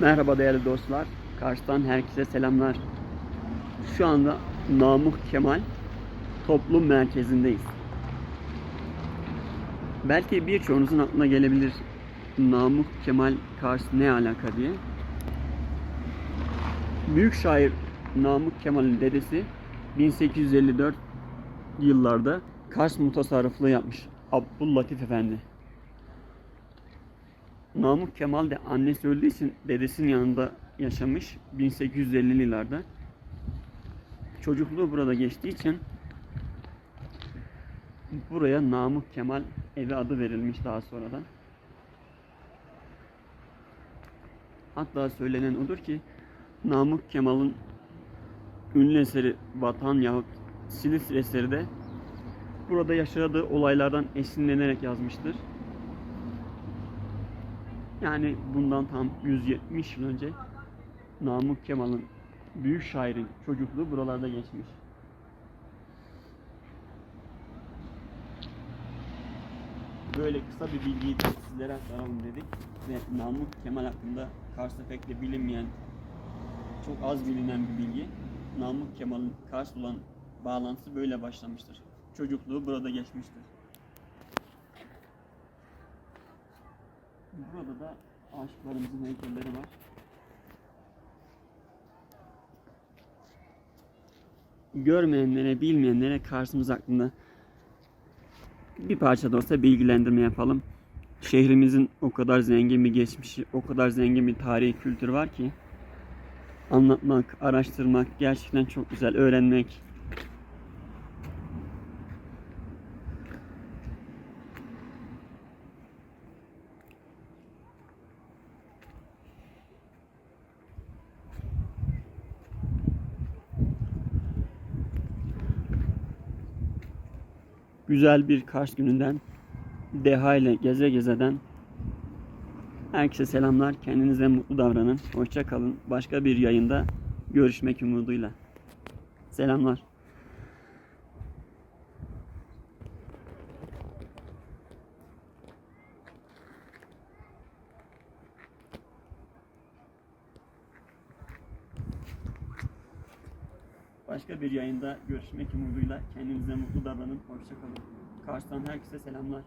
Merhaba değerli dostlar. Kars'tan herkese selamlar. Şu anda Namık Kemal Toplum Merkezi'ndeyiz. Belki birçoğunuzun aklına gelebilir Namık Kemal Kars ne alaka diye. Büyük şair Namık Kemal'in dedesi 1854 yıllarda Kars mutasarrıflığı yapmış. Abdüllatif Efendi. Namık Kemal de annesi öldüğü için dedesinin yanında yaşamış 1850'li yıllarda. Çocukluğu burada geçtiği için buraya Namık Kemal evi adı verilmiş daha sonradan. Hatta söylenen odur ki Namık Kemal'ın ünlü eseri Vatan yahut Silifke eseri de burada yaşadığı olaylardan esinlenerek yazmıştır. Yani bundan tam 170 yıl önce Namık Kemal'in büyük şairin çocukluğu buralarda geçmiş. Böyle kısa bir bilgiyi de sizlere aktaralım dedik ve Namık Kemal hakkında Kars'ta pek de bilinmeyen, çok az bilinen bir bilgi. Namık Kemal'in Kars olan bağlantısı böyle başlamıştır. Çocukluğu burada geçmiştir. Burada da aşıklarımızın heykelleri var. Görmeyenlere, bilmeyenlere Kars'ımız hakkında bir parça da olsa bilgilendirme yapalım. Şehrimizin o kadar zengin bir geçmişi, o kadar zengin bir tarihi kültür var ki anlatmak, araştırmak gerçekten çok güzel, öğrenmek. Güzel bir Kars gününden Deha ile geze gezeden herkese selamlar. Kendinize mutlu davranın. Hoşça kalın. Başka bir yayında görüşmek umuduyla. Selamlar. Başka bir yayında görüşmek umuduyla kendinize mutlu davranın. Hoşça kalın. Kars'tan herkese selamlar.